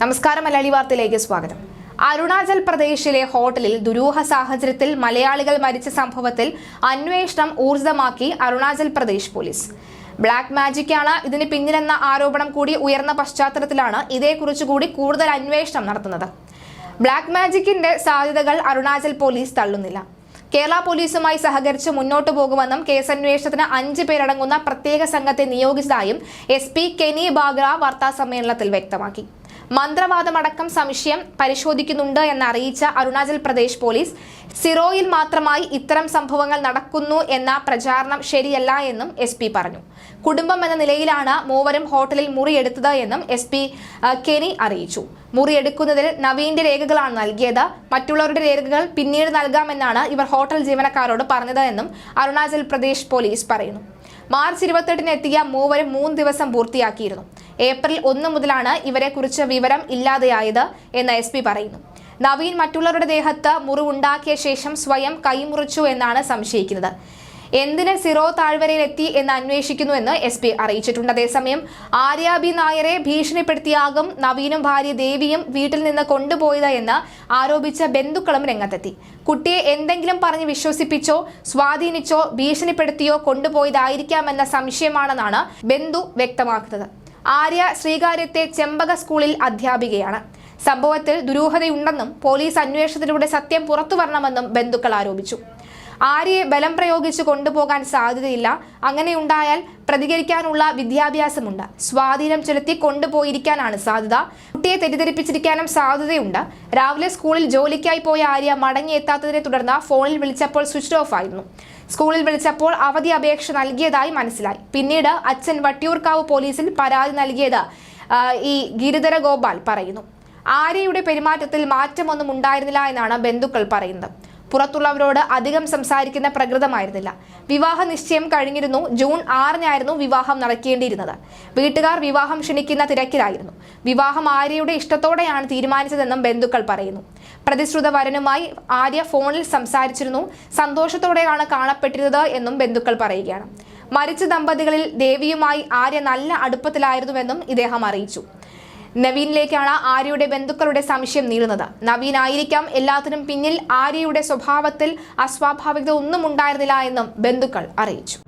നമസ്കാരം മലയാളി വാർത്തയിലേക്ക് സ്വാഗതം. അരുണാചൽ പ്രദേശിലെ ഹോട്ടലിൽ ദുരൂഹ സാഹചര്യത്തിൽ മലയാളികൾ മരിച്ച സംഭവത്തിൽ അന്വേഷണം ഊർജിതമാക്കി അരുണാചൽ പ്രദേശ് പോലീസ്. ബ്ലാക്ക് മാജിക്കാണ് ഇതിന് പിന്നിലെന്ന ആരോപണം കൂടി ഉയർന്ന പശ്ചാത്തലത്തിലാണ് ഇതേക്കുറിച്ച് കൂടി കൂടുതൽ അന്വേഷണം നടത്തുന്നത്. ബ്ലാക്ക് മാജിക്കിന്റെ സാധ്യതകൾ അരുണാചൽ പോലീസ് തള്ളുന്നില്ല. കേരള പോലീസുമായി സഹകരിച്ച് മുന്നോട്ടു പോകുമെന്നും കേസന്വേഷണത്തിന് അഞ്ച് പേരടങ്ങുന്ന പ്രത്യേക സംഘത്തെ നിയോഗിച്ചതായും എസ് പി കെനി ബാഗ്ര വാർത്താ സമ്മേളനത്തിൽ വ്യക്തമാക്കി. മന്ത്രവാദമടക്കം സംശയം പരിശോധിക്കുന്നുണ്ട് എന്ന് അറിയിച്ച അരുണാചൽ പ്രദേശ് പോലീസ് സിറോയിൽ മാത്രമായി ഇത്തരം സംഭവങ്ങൾ നടക്കുന്നു എന്ന പ്രചാരണം ശരിയല്ല എന്നും എസ് പി പറഞ്ഞു. കുടുംബം എന്ന നിലയിലാണ് മൂവരും ഹോട്ടലിൽ മുറിയെടുത്തത് എന്നും എസ് പി കെനി അറിയിച്ചു. മുറിയെടുക്കുന്നതിൽ നവീന്റെ രേഖകളാണ് നൽകിയത്. മറ്റുള്ളവരുടെ രേഖകൾ പിന്നീട് നൽകാമെന്നാണ് ഇവർ ഹോട്ടൽ ജീവനക്കാരോട് പറഞ്ഞത് എന്നും അരുണാചൽ പ്രദേശ് പോലീസ് പറയുന്നു. മാർച്ച് ഇരുപത്തെട്ടിന് എത്തിയ മൂവരും മൂന്ന് ദിവസം പൂർത്തിയാക്കിയിരുന്നു. ഏപ്രിൽ ഒന്ന് മുതലാണ് ഇവരെ കുറിച്ച് വിവരം ഇല്ലാതെയായത് എന്ന് എസ് പറയുന്നു. നവീൻ മറ്റുള്ളവരുടെ ദേഹത്ത് മുറിവുണ്ടാക്കിയ ശേഷം സ്വയം കൈമുറിച്ചു എന്നാണ് സംശയിക്കുന്നത്. എന്തിന് സിറോ താഴ്വരയിൽ എത്തി എന്ന് അന്വേഷിക്കുന്നുവെന്ന് എസ് പി അറിയിച്ചിട്ടുണ്ട്. അതേസമയം ആര്യാബി നായരെ ഭീഷണിപ്പെടുത്തിയാകും നവീനും ഭാര്യ ദേവിയും വീട്ടിൽ നിന്ന് കൊണ്ടുപോയത് എന്ന് ആരോപിച്ച ബന്ധുക്കളും രംഗത്തെത്തി. കുട്ടിയെ എന്തെങ്കിലും പറഞ്ഞ് വിശ്വസിപ്പിച്ചോ സ്വാധീനിച്ചോ ഭീഷണിപ്പെടുത്തിയോ കൊണ്ടുപോയതായിരിക്കാമെന്ന സംശയമാണെന്നാണ് ബന്ധു വ്യക്തമാക്കുന്നത്. ആര്യ ശ്രീകാര്യത്തെ ചെമ്പക സ്കൂളിൽ അധ്യാപികയാണ്. സംഭവത്തിൽ ദുരൂഹതയുണ്ടെന്നും പോലീസ് അന്വേഷണത്തിലൂടെ സത്യം പുറത്തു വരണമെന്നും ബന്ധുക്കൾ ആരോപിച്ചു. ആര്യയെ ബലം പ്രയോഗിച്ച് കൊണ്ടുപോകാൻ സാധ്യതയില്ല. അങ്ങനെയുണ്ടായാൽ പ്രതികരിക്കാനുള്ള വിദ്യാഭ്യാസമുണ്ട്. സ്വാധീനം ചെലുത്തി കൊണ്ടുപോയിരിക്കാനാണ് സാധ്യത. കുട്ടിയെ തെറ്റിദ്ധരിപ്പിച്ചിരിക്കാനും സാധ്യതയുണ്ട്. രാവിലെ സ്കൂളിൽ ജോലിക്കായി പോയ ആര്യ മടങ്ങിയെത്താത്തതിനെ തുടർന്ന് ഫോണിൽ വിളിച്ചപ്പോൾ സ്വിച്ച് ഓഫ് ആയിരുന്നു. സ്കൂളിൽ വിളിച്ചപ്പോൾ അവധി അപേക്ഷ നൽകിയതായി മനസ്സിലായി. പിന്നീട് അച്ഛൻ വട്ടിയൂർക്കാവ് പോലീസിൽ പരാതി നൽകിയത് ഈ ഗിരിധര ഗോപാൽ പറയുന്നു. ആര്യയുടെ പെരുമാറ്റത്തിൽ മാറ്റമൊന്നും ഉണ്ടായിരുന്നില്ല എന്നാണ് ബന്ധുക്കൾ പറയുന്നത്. പുറത്തുള്ളവരോട് അധികം സംസാരിക്കുന്ന പ്രകൃതമായിരുന്നില്ല. വിവാഹ നിശ്ചയം കഴിഞ്ഞിരുന്നു. ജൂൺ ആറിനായിരുന്നു വിവാഹം നടക്കേണ്ടിയിരുന്നത്. വീട്ടുകാർ വിവാഹം ക്ഷണിക്കുന്ന തിരക്കിലായിരുന്നു. വിവാഹം ആര്യയുടെ ഇഷ്ടത്തോടെയാണ് തീരുമാനിച്ചതെന്നും ബന്ധുക്കൾ പറയുന്നു. പ്രതിശ്രുത വരനുമായി ആര്യ ഫോണിൽ സംസാരിച്ചിരുന്നു. സന്തോഷത്തോടെയാണ് കാണപ്പെട്ടിരുന്നത് എന്നും ബന്ധുക്കൾ പറയുകയാണ്. മരിച്ച ദമ്പതികളിൽ ദേവിയുമായി ആര്യ നല്ല അടുപ്പത്തിലായിരുന്നുവെന്നും ഇദ്ദേഹം അറിയിച്ചു. നവീനിലേക്കാണ് ആര്യയുടെ ബന്ധുക്കളുടെ സംശയം നീളുന്നത്. നവീൻ ആയിരിക്കാം എല്ലാത്തിനും പിന്നിൽ. ആര്യയുടെ സ്വഭാവത്തിൽ അസ്വാഭാവികത ഒന്നും ഉണ്ടായിരുന്നില്ല എന്നും ബന്ധുക്കൾ അറിയിച്ചു.